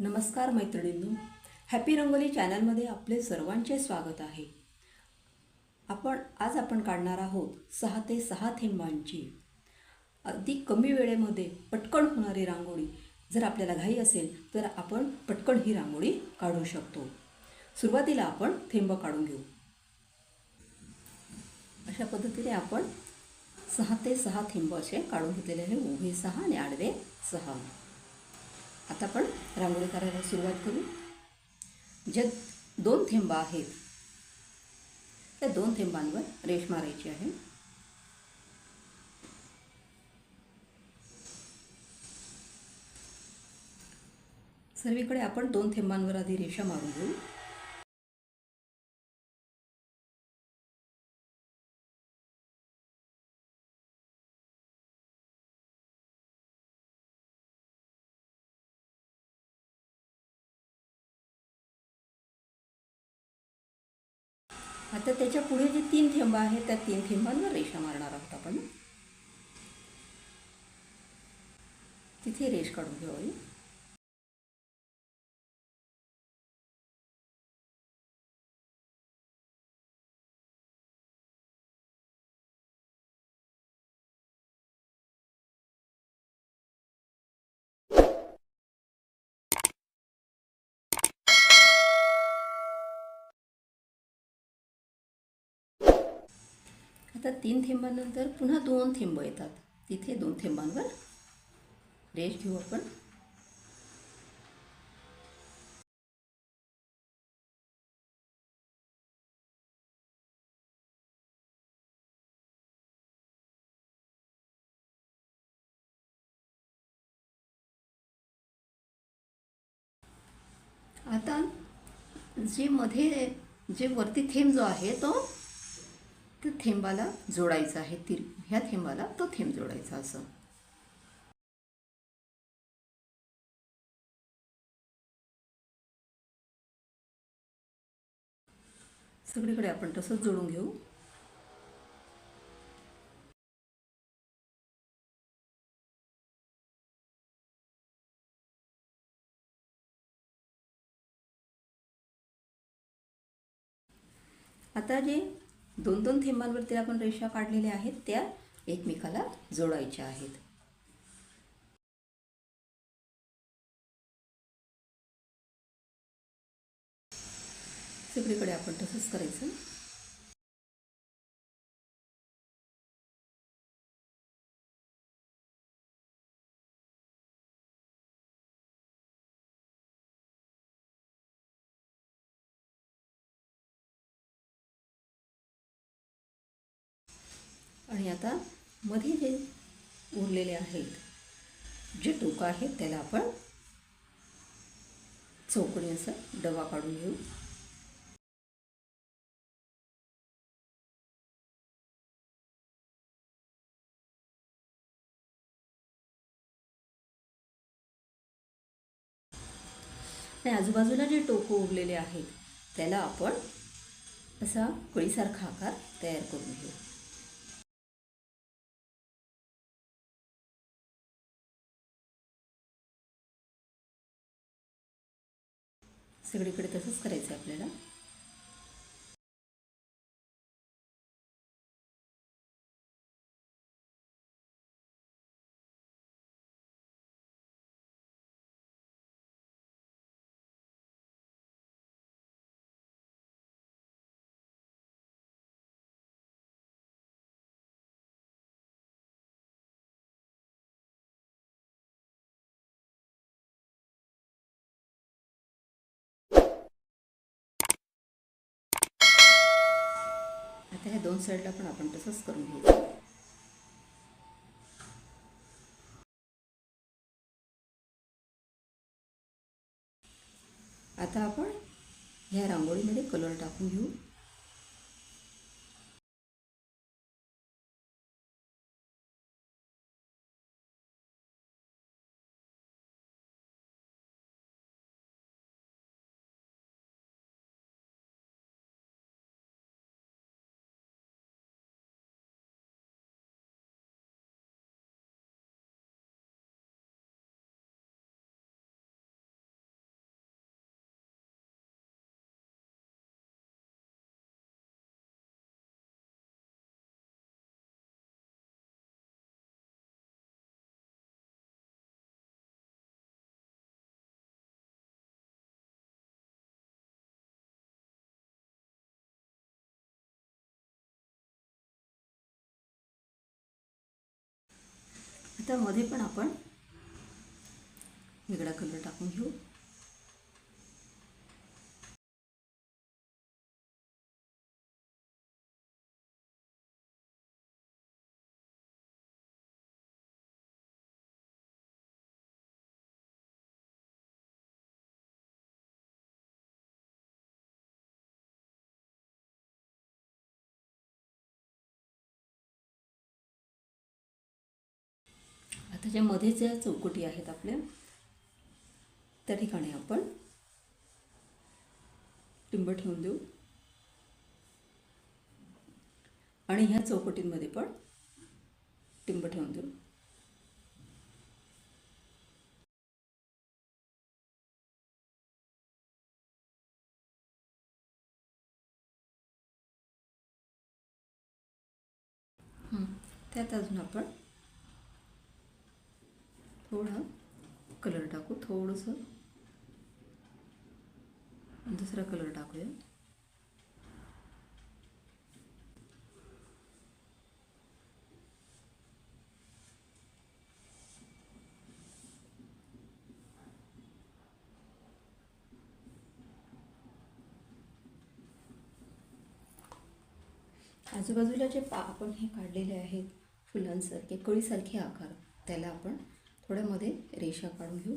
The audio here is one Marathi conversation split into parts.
नमस्कार मैत्रिणींनो. हॅपी रंगोली चॅनलमध्ये आपले सर्वांचे स्वागत आहे. आपण आज आपण काढणार आहोत सहा ते सहा थेंबांची. अगदी कमी वेळेमध्ये पटकन होणारी रांगोळी. जर आपल्याला घाई असेल तर आपण पटकन ही रांगोळी काढू शकतो. सुरुवातीला आपण थेंब काढून घेऊ. अशा पद्धतीने आपण सहा ते सहा थेंब असे काढून घेतलेले आहे. उभे सहा आणि आडवे सहा. आता आपण रांगोळी करायला सुरुवात करू. जे दोन थेंबा आहेत. त्या दोन थेंबांवर रेष मारायची आहे. सर्वीकडे आपण दोन थेंबांवर आधी रेषा मारून घेऊ. आता त्याच्या पुढे जे तीन थेंब आहेत त्या तीन थेंबांवर रेषा मारणार आहोत आपण. तिथे रेष काढून घेऊया आता तीन थेंबानंतर पुन्हा दोन थेंब येतात. तिथे दोन थेंबांवर रेष घेऊ आपण. आता जे मध्ये जे वरती थेंब जो आहे तो त्या थेंबाला जोडायचा आहे तिर ह्या थेंबाला तो थेंब जोडायचा असं. सगळीकडे आपण तसंच जोडून घेऊ. आता जे दोन दोन थेंबांवरती आपण रेषा काढलेल्या आहेत त्या एकमेकाला जोडायच्या आहेत. सगळीकडे आपण तसंच करायचं. आणि आता मध्ये जे उरलेले आहेत. जे टोकं आहेत त्याला आपण चौकणी असा डबा काढून घेऊ. आणि आजूबाजूला जे टोकं उरलेले आहेत त्याला आपण असा कळीसारखा आकार तयार करून घेऊ. सगळीकडे तसंच करायचं आहे आपल्याला. आता ह्या दोन साईडला पण आपण तसंच करून घेऊ. आता आपण ह्या रांगोळीमध्ये कलर टाकून घेऊ. त्यामध्ये पण आपण वेगळा कलर टाकून घेऊ. आता ज्या मध्ये ज्या चौकटी आहेत आपल्या त्या ठिकाणी आपण टिंब ठेवून देऊ. आणि ह्या चौकटींमध्ये पण टिंब ठेवून देऊ. त्यात अजून आपण थोडा कलर टाकू थोडंसं. दुसरा कलर टाकूया. आजूबाजूला जे पा आपण हे काढलेले आहेत फुलांसारखे कळीसारखे आकार त्याला आपण थोड्यामध्ये रेषा काढून घेऊ.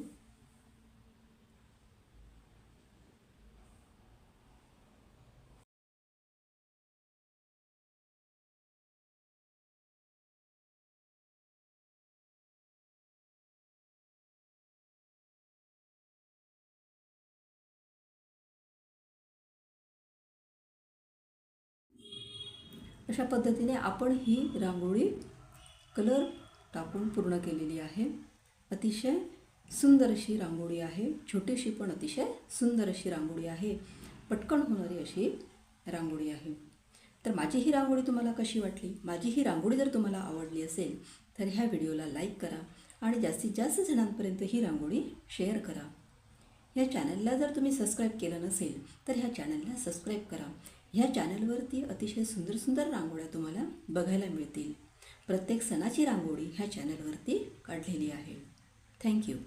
अशा पद्धतीने आपण ही रांगोळी कलर टाकून पूर्ण केलेली आहे. अतिशय सुंदर अशी रांगोळी आहे. छोटीशी पण अतिशय सुंदर अशी रांगोळी आहे. पटकन होणारी अशी रांगोळी आहे. तर माझी ही रांगोळी तुम्हाला कशी वाटली? माझी ही रांगोळी जर तुम्हाला आवडली असेल तर ह्या व्हिडिओला लाईक करा आणि जास्तीत जास्त जणांपर्यंत ही रांगोळी शेअर करा. ह्या चॅनलला जर तुम्ही सबस्क्राईब केलं नसेल तर ह्या चॅनलला सबस्क्राईब करा. ह्या चॅनलवरती अतिशय सुंदर सुंदर रांगोळ्या तुम्हाला बघायला मिळतील. प्रत्येक सणाची रांगोळी ह्या चॅनलवरती काढलेली आहे. Thank you.